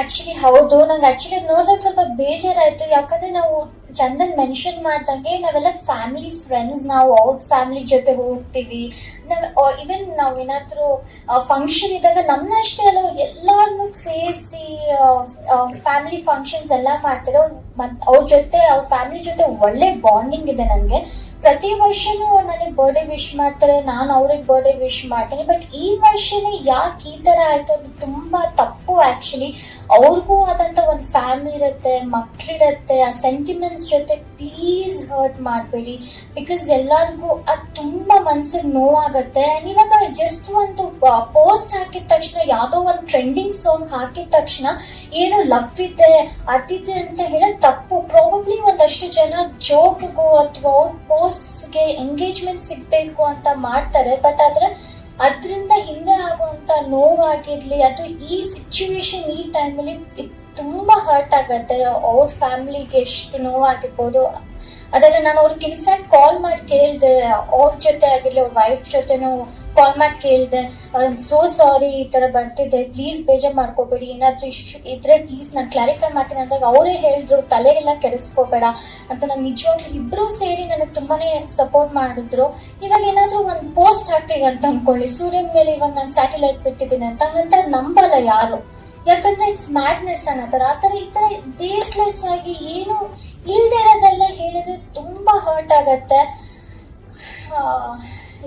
Actually ಹೌದು. ನಂಗೆ actually ನೋಡಿದಾಗ ಸ್ವಲ್ಪ ಬೇಜಾರಾಯ್ತು. ಯಾಕಂದ್ರೆ ನಾವು ಚಂದನ್ ಮೆನ್ಷನ್ ಮಾಡ್ದಂಗೆ ನಾವೆಲ್ಲ ಫ್ಯಾಮಿಲಿ ಫ್ರೆಂಡ್ಸ್ ನಾವು ಔಟ್ ಫ್ಯಾಮಿಲಿ ಜೊತೆ ಹೋಗ್ತೀವಿ. ನಾವು ಇವನ್ ನಾವು ಏನಾದರೂ ಫಂಕ್ಷನ್ ಇದ್ದಾಗ ನಮ್ಮನ್ನ ಅಷ್ಟೇ ಅಲ್ಲ ಎಲ್ಲಾರನ್ನೂ ಸೇರಿಸಿ ಫ್ಯಾಮಿಲಿ ಫಂಕ್ಷನ್ಸ್ ಎಲ್ಲ ಮಾಡ್ತಾರೆ. ಮತ್ ಅವ್ರ ಜೊತೆ, ಅವ್ರ ಫ್ಯಾಮಿಲಿ ಜೊತೆ ಒಳ್ಳೆ ಬಾಂಡಿಂಗ್ ಇದೆ ನನಗೆ. ಪ್ರತಿ ವರ್ಷನೂ ಅವ್ರು ನನಗೆ ಬರ್ಡೇ ವಿಶ್ ಮಾಡ್ತಾರೆ, ನಾನು ಅವ್ರಿಗೆ ಬರ್ಡೇ ವಿಶ್ ಮಾಡ್ತೀನಿ. ಬಟ್ ಈ ವರ್ಷನೇ ಯಾಕೆ ಈ ಥರ ಆಯಿತು ಅದು ತುಂಬ ತಪ್ಪು ಆ್ಯಕ್ಚುಲಿ ಅವ್ರಿಗೂ ಆದಂಥ ಒಂದು ಫ್ಯಾಮಿಲಿ ಇರುತ್ತೆ ಮಕ್ಕಳಿರುತ್ತೆ ಆ ಸೆಂಟಿಮೆಂಟ್ಸ್ ಜೊತೆ ಪ್ಲೀಸ್ ಹರ್ಟ್ ಮಾಡಬೇಡಿ. ಬಿಕಾಸ್ ಎಲ್ಲರಿಗೂ ಅದು ತುಂಬ ಮನ್ಸಿಗೆ ನೋವಾಗುತ್ತೆ. ಆ್ಯಂಡ್ ಇವಾಗ ಜಸ್ಟ್ ಒಂದು ಪೋಸ್ಟ್ ಹಾಕಿದ ತಕ್ಷಣ, ಯಾವುದೋ ಒಂದು ಟ್ರೆಂಡಿಂಗ್ ಸಾಂಗ್ ಹಾಕಿದ ತಕ್ಷಣ ಏನು ಲವ್ ಇದೆ ಅದಿದೆ ಅಂತ ಹೇಳೋದು ತಪ್ಪು. ಪ್ರಾಬಬ್ಲಿ ಒಂದಷ್ಟು ಜನ ಜೋಕ್ಗೂ ಅಥವಾ ಅವ್ರ ಪೋಸ್ಟ್ಸ್ಗೆ ಎಂಗೇಜ್ಮೆಂಟ್ ಸಿಗಬೇಕು ಅಂತ ಮಾಡ್ತಾರೆ. ಬಟ್ ಆದ್ರೆ ಅದರಿಂದ ಹಿಂದೆ ಆಗುವಂತ ನೋವಾಗಿರ್ಲಿ ಅಥವಾ ಈ ಸಿಚುವೇಶನ್ ಈ ಟೈಮಲ್ಲಿ ತುಂಬಾ ಹರ್ಟ್ ಆಗತ್ತೆ. ಅವ್ರ ಫ್ಯಾಮಿಲಿಗೆ ಎಷ್ಟು ನೋವಾಗಿರ್ಬೋದು. ಅದೆಲ್ಲ ನಾನು ಅವ್ರಿಗೆ ಇನ್ಫ್ಯಾಕ್ಟ್ ಕಾಲ್ ಮಾಡಿ ಕೇಳಿದೆ. ಅವ್ರ ಜೊತೆ ಆಗಿರ್ಲಿ, ಅವ್ರ ವೈಫ್ ಜೊತೆನೂ ಕಾಲ್ ಮಾಡಿ ಕೇಳಿದೆ. ಸೋ ಸಾರಿ ಈ ತರ ಬರ್ತಿದ್ದೆ ಪ್ಲೀಸ್ ಬೇಜಾರು ಮಾಡ್ಕೋಬೇಡಿ. ಏನಾದ್ರೂ ಇಶ್ಯೂ ಇದ್ರೆ ಪ್ಲೀಸ್ ನಾನು ಕ್ಲಾರಿಫೈ ಮಾಡ್ತೀನಿ ಅಂದಾಗ ಅವರೇ ಹೇಳಿದ್ರು, ತಲೆಗೆಲ್ಲ ಕೆಡಿಸ್ಕೋಬೇಡ ಅಂತ ನಾನು ನಿಜವಾಗ್ಲೂ ಇಬ್ರು ಸೇರಿ ನನಗೆ ತುಂಬಾನೇ ಸಪೋರ್ಟ್ ಮಾಡಿದ್ರು. ಇವಾಗ ಏನಾದ್ರೂ ಒಂದು ಪೋಸ್ಟ್ ಹಾಕ್ತೀವಿ ಅಂತ ಅನ್ಕೊಳ್ಳಿ. ಸೂರ್ಯನ ಮೇಲೆ ಇವಾಗ ನಾನು ಸ್ಯಾಟಲೈಟ್ ಬಿಟ್ಟಿದ್ದೀನಿ ಅಂತ, ಹಂಗಂತ ನಂಬಲ್ಲ ಯಾರು. ಯಾಕಂದ್ರೆ ಇಟ್ಸ್ ಮ್ಯಾಡ್ನೆಸ್ ಥರ ಆ ಥರ ಈ ಥರ ಬೇಸ್ಲೆಸ್ ಆಗಿ ಏನು ಇಲ್ದೇ ಇರೋದೆಲ್ಲ ಹೇಳಿದ್ರೆ ತುಂಬಾ ಹರ್ಟ್ ಆಗತ್ತೆ.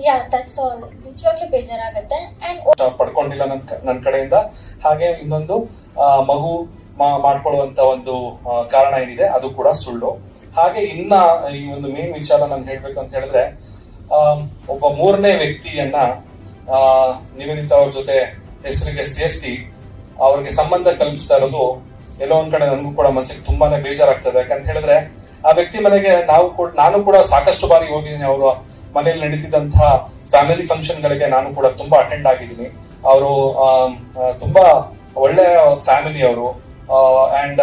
ಯಾ ದಟ್ಸ್ ಆಲ್ ನಿಜವಾಗ್ಲೂ ಬೇಜಾರಾಗತ್ತೆ. ಅಂಡ್ ಪಡ್ಕೊಂಡಿಲ್ಲ ನನ್ನ ನನ್ನ ಕಡೆಯಿಂದ. ಹಾಗೆ ಇನ್ನೊಂದು ಮಗು ಮಾಡ್ಕೊಳ್ಳುವಂತ ಒಂದು ಕಾರಣ ಏನಿದೆ ಅದು ಕೂಡ ಸುಳ್ಳು. ಹಾಗೆ ಇನ್ನ ಈ ಒಂದು ಮೇನ್ ವಿಚಾರ ನಾನು ಹೇಳ್ಬೇಕು ಅಂತ ಹೇಳಿದ್ರೆ ಒಬ್ಬ ಮೂರನೇ ವ್ಯಕ್ತಿಯನ್ನ ಆ, ನಿವೇದಿತ ಅವ್ರ ಜೊತೆ ಹೆಸರಿಗೆ ಸೇರಿಸಿ ಅವ್ರಿಗೆ ಸಂಬಂಧ ಕಲ್ಪಿಸ್ತಾ ಇರೋದು ಎಲ್ಲೋ ಒಂದ್ ಕಡೆ ನನಗೂ ಕೂಡ ಮನಸ್ಸಿಗೆ ತುಂಬಾನೇ ಬೇಜಾರಾಗ್ತದೆ. ಯಾಕಂತ ಹೇಳಿದ್ರೆ ಆ ವ್ಯಕ್ತಿ ಮನೆಗೆ ನಾವು ಕೂಡ ನಾನು ಕೂಡ ಸಾಕಷ್ಟು ಬಾರಿ ಹೋಗಿದ್ದೀನಿ. ಅವರು ಮನೆಯಲ್ಲಿ ನಡೀತಿದ್ದಂತಹ ಫ್ಯಾಮಿಲಿ ಫಂಕ್ಷನ್ ಗಳಿಗೆ ನಾನು ಕೂಡ ತುಂಬಾ ಅಟೆಂಡ್ ಆಗಿದ್ದೀನಿ. ಅವರು ತುಂಬಾ ಒಳ್ಳೆಯ ಫ್ಯಾಮಿಲಿ ಅವರು. ಅಂಡ್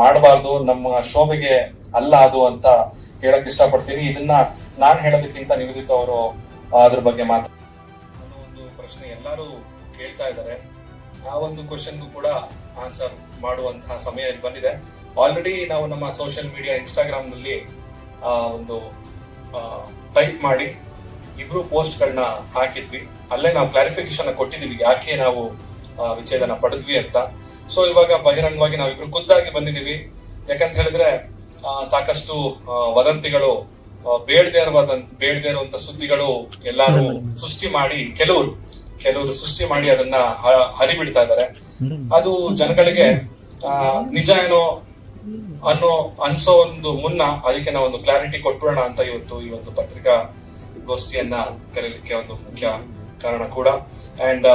ಮಾಡಬಾರ್ದು, ನಮ್ಮ ಶೋಭೆಗೆ ಅಲ್ಲ ಅದು ಅಂತ ಹೇಳಕ್ ಇಷ್ಟಪಡ್ತೀನಿ. ಇದನ್ನ ನಾನು ಹೇಳೋದಕ್ಕಿಂತ ನಿವೇದಿತ ಅವರು ಅದ್ರ ಬಗ್ಗೆ ಮಾತ್ರ ಒಂದು ಪ್ರಶ್ನೆ ಎಲ್ಲರೂ ಕೇಳ್ತಾ ಇದ್ದಾರೆ. ಆ ಒಂದು ಕ್ವಶನ್ಗೂ ಕೂಡ ಆನ್ಸರ್ ಮಾಡುವಂತಹ ಸಮಯ ಬಂದಿದೆ. ಆಲ್ರೆಡಿ ನಾವು ನಮ್ಮ ಸೋಷಿಯಲ್ ಮೀಡಿಯಾ ಇನ್ಸ್ಟಾಗ್ರಾಮ್ನಲ್ಲಿ ಒಂದು ಟೈಪ್ ಮಾಡಿ ಇಬ್ರು ಪೋಸ್ಟ್ಗಳನ್ನ ಹಾಕಿದ್ವಿ. ಅಲ್ಲೇ ನಾವು ಕ್ಲಾರಿಫಿಕೇಶನ್ ಕೊಟ್ಟಿದೀವಿ ಯಾಕೆ ನಾವು ವಿಚ್ಛೇದನ ಪಡೆದ್ವಿ ಅಂತ. ಸೊ ಇವಾಗ ಬಹಿರಂಗವಾಗಿ ನಾವಿಬ್ರು ಖುದ್ದಾಗಿ ಬಂದಿದೀವಿ ಯಾಕಂತ ಹೇಳಿದ್ರೆ ಸಾಕಷ್ಟು ವದಂತಿಗಳು ಬೇಡದೇ ಇರುವಾದ ಬೇಡದೇ ಇರುವಂತ ಸುದ್ದಿಗಳು ಎಲ್ಲಾರು ಸೃಷ್ಟಿ ಮಾಡಿ ಕೆಲವರು ಕೆಲವರು ಸೃಷ್ಟಿ ಮಾಡಿ ಅದನ್ನ ಹರಿಬಿಡ್ತಾ ಇದ್ದಾರೆ. ಅದು ಜನಗಳಿಗೆ ಆ, ನಿಜ ಏನೋ ಅನ್ನೋ ಅನ್ಸೋ ಒಂದು ಮುನ್ನ ಅದಕ್ಕೆ ನಾವು ಒಂದು ಕ್ಲಾರಿಟಿ ಕೊಟ್ಬಿಡೋಣ ಅಂತ ಇವತ್ತು ಈ ಒಂದು ಪತ್ರಿಕಾ ಗೋಷ್ಠಿಯನ್ನ ಕರೀಲಿಕ್ಕೆ ಒಂದು ಮುಖ್ಯ ಕಾರಣ ಕೂಡ. ಅಂಡ್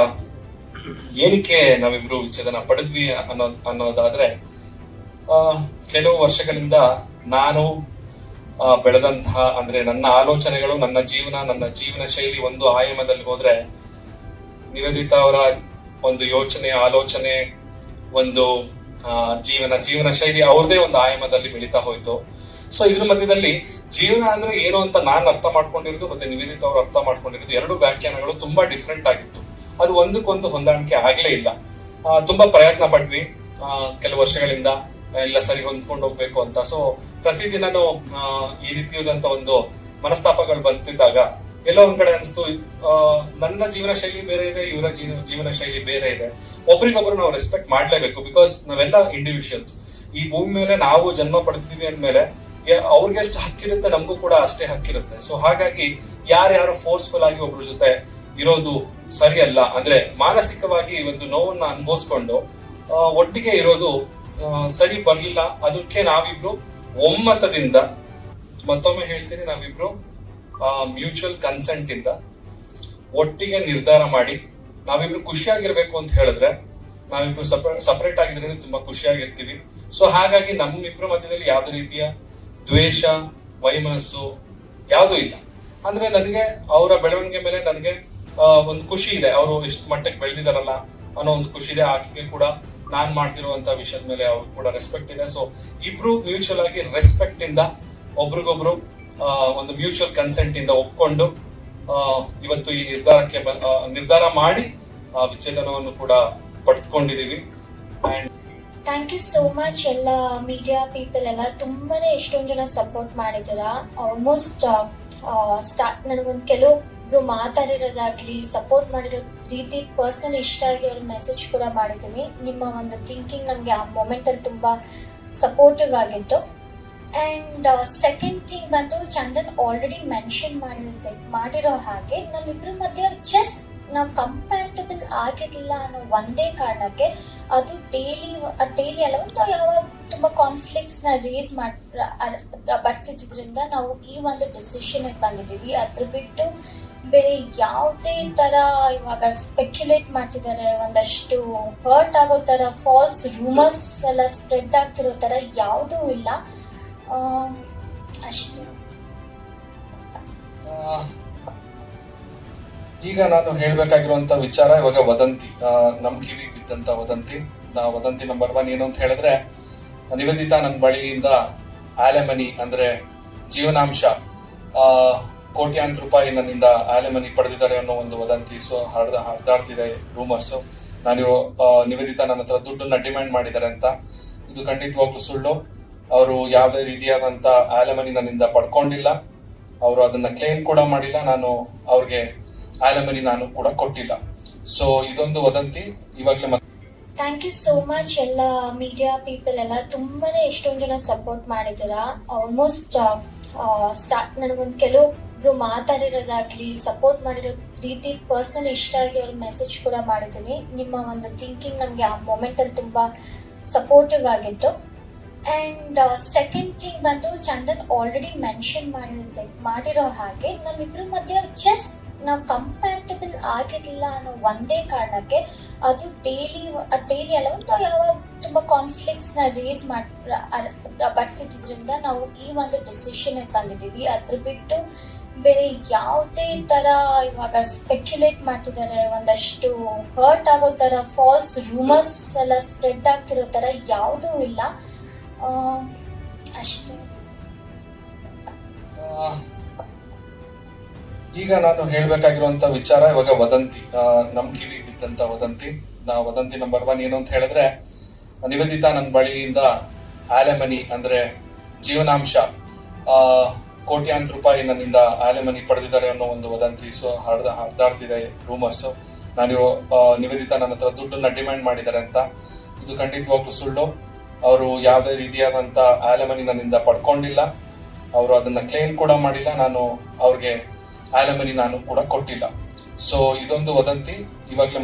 ಏನಕ್ಕೆ ನಾವಿಬ್ರು ವಿಚ್ಛೇದನ ಪಡೆದ್ವಿ ಅನ್ನೋ ಅನ್ನೋದಾದ್ರೆ ಕೆಲವು ವರ್ಷಗಳಿಂದ ನಾನು ಬೆಳೆದಂತಹ ಅಂದ್ರೆ ನನ್ನ ಆಲೋಚನೆಗಳು, ನನ್ನ ಜೀವನ ನನ್ನ ಜೀವನ ಶೈಲಿ ಒಂದು ಆಯಾಮದಲ್ಲಿ ಹೋದ್ರೆ, ನಿವೇದಿತ ಅವರ ಒಂದು ಯೋಚನೆ, ಆಲೋಚನೆ, ಒಂದು ಜೀವನ ಜೀವನ ಶೈಲಿ ಅವ್ರದೇ ಒಂದು ಆಯಾಮದಲ್ಲಿ ಬೆಳೀತಾ ಹೋಯ್ತು. ಸೊ ಇದ್ರ ಮಧ್ಯದಲ್ಲಿ ಜೀವನ ಅಂದ್ರೆ ಏನು ಅಂತ ನಾನು ಅರ್ಥ ಮಾಡ್ಕೊಂಡಿರೋದು ಮತ್ತೆ ನಿವೇದಿತ ಅವರು ಅರ್ಥ ಮಾಡ್ಕೊಂಡಿರೋದು ಎರಡು ವ್ಯಾಖ್ಯಾನಗಳು ತುಂಬಾ ಡಿಫ್ರೆಂಟ್ ಆಗಿತ್ತು. ಅದು ಒಂದಕ್ಕೊಂದು ಹೊಂದಾಣಿಕೆ ಆಗ್ಲೇ ಇಲ್ಲ. ತುಂಬಾ ಪ್ರಯತ್ನ ಪಟ್ವಿ. ಕೆಲವು ವರ್ಷಗಳಿಂದ ಎಲ್ಲ ಸರಿ ಹೊಂದ್ಕೊಂಡು ಹೋಗ್ಬೇಕು ಅಂತ. ಸೊ ಪ್ರತಿದಿನನೂ ಈ ರೀತಿಯಾದಂತ ಒಂದು ಮನಸ್ತಾಪಗಳು ಬಂತಿದ್ದಾಗ ಎಲ್ಲೋ ಒಂದ್ ಕಡೆ ಅನಿಸ್ತು ನನ್ನ ಜೀವನ ಶೈಲಿ ಬೇರೆ ಇದೆ, ಇವರ ಜೀವ- ಜೀವನ ಶೈಲಿ ಬೇರೆ ಇದೆ. ಒಬ್ರಿಗೊಬ್ರು ನಾವು ರೆಸ್ಪೆಕ್ಟ್ ಮಾಡ್ಲೇಬೇಕು ಬಿಕಾಸ್ ನಾವೆಲ್ಲ ಇಂಡಿವಿಜುವಲ್ಸ್ ಈ ಭೂಮಿ ಮೇಲೆ ನಾವು ಜನ್ಮ ಪಡ್ತೀವಿ ಅಂದ್ಮೇಲೆ ಅವ್ರಿಗೆ ಎಷ್ಟು ಹಕ್ಕಿರುತ್ತೆ ನಮಗೂ ಕೂಡ ಅಷ್ಟೇ ಹಕ್ಕಿರುತ್ತೆ. ಸೊ ಹಾಗಾಗಿ ಯಾರ್ಯಾರು ಫೋರ್ಸ್ಫುಲ್ ಆಗಿ ಒಬ್ರ ಜೊತೆ ಇರೋದು ಸರಿಯಲ್ಲ. ಅಂದ್ರೆ ಮಾನಸಿಕವಾಗಿ ಒಂದು ನೋವನ್ನ ಅನುಭವಿಸ್ಕೊಂಡು ಒಟ್ಟಿಗೆ ಇರೋದು ಸರಿ ಬರ್ಲಿಲ್ಲ. ಅದಕ್ಕೆ ನಾವಿಬ್ರು ಒಮ್ಮತದಿಂದ, ಮತ್ತೊಮ್ಮೆ ಹೇಳ್ತೀನಿ, ನಾವಿಬ್ರು ಮ್ಯೂಚುವಲ್ ಕನ್ಸೆಂಟ್ ಇಂದ ಒಟ್ಟಿಗೆ ನಿರ್ಧಾರ ಮಾಡಿ, ನಾವಿಬ್ರು ಖುಷಿಯಾಗಿರ್ಬೇಕು ಅಂತ ಹೇಳಿದ್ರೆ, ನಾವಿಬ್ರು ಸಪರೇಟ್ ಆಗಿದ್ರೆ ತುಂಬಾ ಖುಷಿಯಾಗಿರ್ತೀವಿ. ಸೊ ಹಾಗಾಗಿ ನಮ್ಮಿಬ್ರ ಮಧ್ಯದಲ್ಲಿ ಯಾವುದೇ ರೀತಿಯ ದ್ವೇಷ, ವೈಮನಸ್ಸು ಯಾವುದೂ ಇಲ್ಲ. ಅಂದ್ರೆ ನನಗೆ ಅವರ ಬೆಳವಣಿಗೆ ಮೇಲೆ ನನಗೆ ಒಂದು ಖುಷಿ ಇದೆ. ಅವರು ಇಷ್ಟು ಮಟ್ಟಕ್ಕೆ ಬೆಳೆದಿದಾರಲ್ಲ ಅನ್ನೋ ಒಂದು ಖುಷಿ ಇದೆ. ಆಕೆಗೆ ಕೂಡ ನಾನ್ ಮಾಡ್ತಿರುವಂತ ವಿಷಯದ ಮೇಲೆ ಅವ್ರು ಕೂಡ ರೆಸ್ಪೆಕ್ಟ್ ಇದೆ. ಸೊ ಇಬ್ರು ಮ್ಯೂಚುವಲ್ ಆಗಿ ರೆಸ್ಪೆಕ್ಟ್ ಇಂದ ಒಬ್ರಿಗೊಬ್ರು ಒಂದು ಮ್ಯೂಚುವಲ್ ಕನ್ಸೆಂಟ್ ಇಂದ ಒಪ್ಕೊಂಡು ಇವತ್ತು ಈ ನಿರ್ಧಾರಕ್ಕೆ ನಿರ್ಧಾರ ಮಾಡಿ ವಿಚ್ಛೇದನವನ್ನು ಕೂಡ ಪಡೆದುಕೊಂಡಿದೀವಿ. And thank you so much ಎಲ್ಲ ಮೀಡಿಯಾ ಪೀಪಲ್ ಎಲ್ಲ. ತುಂಬಾನೇ ಎಷ್ಟೊಂದು ಜನ ಸಪೋರ್ಟ್ ಮಾಡಿದ್ದೀರಾ. ಆಲ್ಮೋಸ್ಟ್ ಸ್ಟಾರ್ಟ್ ನನಗೊಂದು ಕೆಲವೊಬ್ರು ಮಾತಾಡಿರೋದಾಗ್ಲಿ ಸಪೋರ್ಟ್ ಮಾಡಿರೋ ರೀತಿ ಪರ್ಸ್ನಲ್ ಇಷ್ಟ ಆಗಿ ಮೆಸೇಜ್ ಕೂಡ ಮಾಡಿದ್ದೀನಿ. ನಿಮ್ಮ ಒಂದು ಥಿಂಕಿಂಗ್ ನಮಗೆ ಆ ಮೊಮೆಂಟಲ್ಲಿ ತುಂಬ ಸಪೋರ್ಟಿವ್ ಆಗಿತ್ತು. ಆ್ಯಂಡ್ ಸೆಕೆಂಡ್ ಥಿಂಗ್ ಬಂದು ಚಂದನ್ ಆಲ್ರೆಡಿ ಮೆನ್ಷನ್ ಮಾಡಿರುತ್ತೆ, ಮಾಡಿರೋ ಹಾಗೆ ನಮ್ಮಿಬ್ಬರ ಮಧ್ಯೆ ಜಸ್ಟ್ ನಾವು ಕಂಪ್ಯಾಟಬಲ್ ಆಗಿರಲಿಲ್ಲ ಅನ್ನೋ ಒಂದೇ ಕಾರಣಕ್ಕೆ ಅದು ಡೈಲಿ ಡೈಲಿ ಅಲ್ಲ, ಒಂದು ಯಾವಾಗ ತುಂಬ ಕಾನ್ಫ್ಲಿಕ್ಟ್ಸ್ನ ರೇಸ್ ಮಾಡ್ ಬರ್ತಿದ್ದರಿಂದ ನಾವು ಈ ಒಂದು ಡಿಸಿಷನ್ ಬಂದಿದ್ದೀವಿ. ಅದ್ರ ಬಿಟ್ಟು ಬೇರೆ ಯಾವುದೇ ತರ ಇವಾಗ ಸ್ಪೆಕ್ಯುಲೇಟ್ ಮಾಡ್ತಿದ್ದಾರೆ ಒಂದಷ್ಟು ಹರ್ಟ್ ಆಗೋ ತರ ಫಾಲ್ಸ್ ರೂಮರ್ಸ್ ಎಲ್ಲ ಸ್ಪ್ರೆಡ್ ಆಗ್ತಿರೋ ತರ ಯಾವುದೂ ಇಲ್ಲ. ಅಷ್ಟೇ. ಈಗ ನಾನು ಹೇಳ್ಬೇಕಾಗಿರುವಂತ ವಿಚಾರ ಇವಾಗ ವದಂತಿ. ನಮ್ ಕಿವಿ ಬಿದ್ದಂತ ವದಂತಿ. ನಾ ವದಂತಿ ನಂಬರ್ ಒನ್ ಏನು ಅಂತ ಹೇಳಿದ್ರೆ ನಿವೇದಿತಾ ನನ್ನ ಬಳಿಯಿಂದ ಆಲೆಮನಿ ಅಂದ್ರೆ ಜೀವನಾಂಶ. ಆ, ಕೋಟ್ಯಾಂತರ ರೂಪಾಯಿ ನನ್ನಿಂದ ಆಲೆಮನಿ ಪಡೆದಿದ್ದಾರೆ ಅನ್ನೋ ಒಂದು ವದಂತಿ ಸೊ ಹರಿದ, ಹರಿದಾಡ್ತಿದೆ ರೂಮರ್ಸ್ ನಾನು ನಿವೇದಿತ ನನ್ನ ಹತ್ರ ದುಡ್ಡನ್ನ ಡಿಮ್ಯಾಂಡ್ ಮಾಡಿದ್ದಾರೆ ಅಂತ. ಇದು ಖಂಡಿತವಾಗ್ಲೂ ಸುಳ್ಳು. ಅವರು ಯಾವುದೇ ರೀತಿಯಾದಂತ ಆಲೆಮನಿ ನನ್ನಿಂದ ಪಡ್ಕೊಂಡಿಲ್ಲ. ಅವರು ಅದನ್ನ ಕ್ಲೇಮ್ ಕೂಡ ಮಾಡಿಲ್ಲ. ನಾನು ಅವ್ರಿಗೆ ಆಲಮನಿ ನಾನು ಕೂಡ ಕೊಟ್ಟಿಲ್ಲ. ಸೊ ಇದೊಂದು ವದಂತಿ. ಇವಾಗ್ಲೇ ಮತ್ತೆ ಥ್ಯಾಂಕ್ ಯು ಸೋ ಮಚ್ ಎಲ್ಲ ಮೀಡಿಯಾ ಪೀಪಲ್ ಎಲ್ಲ. ತುಂಬಾನೇ ಎಷ್ಟೊಂದು ಜನ ಸಪೋರ್ಟ್ ಮಾಡಿದ್ದೀರಾ. ಆಲ್ಮೋಸ್ಟ್ ಸ್ಟಾರ್ಟ್ ನನಗೊಂದು ಕೆಲವೊಬ್ರು ಮಾತಾಡಿರೋದಾಗ್ಲಿ ಸಪೋರ್ಟ್ ಮಾಡಿರೋ ರೀತಿ ಪರ್ಸನಲ್ ಇಷ್ಟ ಆಗಿ ಅವ್ರ ಮೆಸೇಜ್ ಕೂಡ ಮಾಡಿದ್ದೀನಿ. ನಿಮ್ಮ ಒಂದು ಥಿಂಕಿಂಗ್ ನಮಗೆ ಆ ಮೊಮೆಂಟಲ್ಲಿ ತುಂಬ ಸಪೋರ್ಟಿವ್ ಆಗಿತ್ತು. ಆ್ಯಂಡ್ ಸೆಕೆಂಡ್ ಥಿಂಗ್ ಬಂದು ಚಂದನ್ ಆಲ್ರೆಡಿ ಮೆನ್ಷನ್ ಮಾಡಿರುತ್ತೆ, ಮಾಡಿರೋ ಹಾಗೆ ನಮ್ಮಿಬ್ರ ಮಧ್ಯೆ ಜಸ್ಟ್ ನಾವು ಕಂಪ್ಯಾಟಬಲ್ ಆಗಿರಲಿಲ್ಲ ಅನ್ನೋ ಒಂದೇ ಕಾರಣಕ್ಕೆ ಅದು ಡೈಲಿ ಡೈಲಿ ಅಲ್ಲ, ಒಂದು ಯಾವಾಗ ತುಂಬ ಕಾನ್ಫ್ಲಿಕ್ಟ್ಸ್ನ ರೇಸ್ ಮಾಡ್ ಬರ್ತಿದ್ದರಿಂದ ನಾವು ಈ ಒಂದು ಡಿಸಿಷನ್ ಬಂದಿದ್ದೀವಿ. ಅದ್ರ ಬಿಟ್ಟು ಬೇರೆ ಯಾವುದೇ ತರ ಇವಾಗ ಸ್ಪೆಕ್ಯುಲೇಟ್ ಮಾಡ್ತಿದ್ದಾರೆ ಒಂದಷ್ಟು ಹರ್ಟ್ ಆಗೋ ತರ ಫಾಲ್ಸ್ ರೂಮರ್ಸ್ ಎಲ್ಲ ಸ್ಪ್ರೆಡ್ ಆಗ್ತಿರೋ ತರ ಯಾವುದೂ ಇಲ್ಲ. ಅಷ್ಟೇ. ಈಗ ನಾನು ಹೇಳ್ಬೇಕಾಗಿರುವಂತ ವಿಚಾರ ಇವಾಗ ವದಂತಿ. ನಮ್ ಕಿವಿ ಬಿದ್ದಂತ ವದಂತಿ. ನಾ ವದಂತಿ ನಂಬರ್ ಒನ್ ಏನು ಅಂತ ಹೇಳಿದ್ರೆ ನಿವೇದಿತಾ ನನ್ನ ಬಳಿಯಿಂದ ಆಲೆಮನಿ ಅಂದ್ರೆ ಜೀವನಾಂಶ. ಆ, ಕೋಟ್ಯಾಂತರ ರೂಪಾಯಿ ನನ್ನಿಂದ ಆಲೆಮನಿ ಪಡೆದಿದ್ದಾರೆ ಅನ್ನೋ ಒಂದು ವದಂತಿ ಸೊ ಹರಿದ ಹರಿದಾಡ್ತಿದೆ ರೂಮರ್ಸ್ ನಾನು ನಿವೇದಿತ ನನ್ನ ಹತ್ರ ದುಡ್ಡನ್ನ ಡಿಮ್ಯಾಂಡ್ ಮಾಡಿದ್ದಾರೆ ಅಂತ. ಇದು ಖಂಡಿತವಾಗ್ಲೂ ಸುಳ್ಳು. ಅವರು ಯಾವುದೇ ರೀತಿಯಾದಂತ ಆಲೆಮನಿ ನನ್ನಿಂದ ಪಡ್ಕೊಂಡಿಲ್ಲ. ಅವರು ಅದನ್ನ ಕ್ಲೇಮ್ ಕೂಡ ಮಾಡಿಲ್ಲ. ನಾನು ಅವ್ರಿಗೆ ಆಲಮನಿ ನಾನು ಕೂಡ ಕೊಟ್ಟಿಲ್ಲ. ಸೊ ಇದೊಂದು ವದಂತಿ. ಇವಾಗ್ಲೇ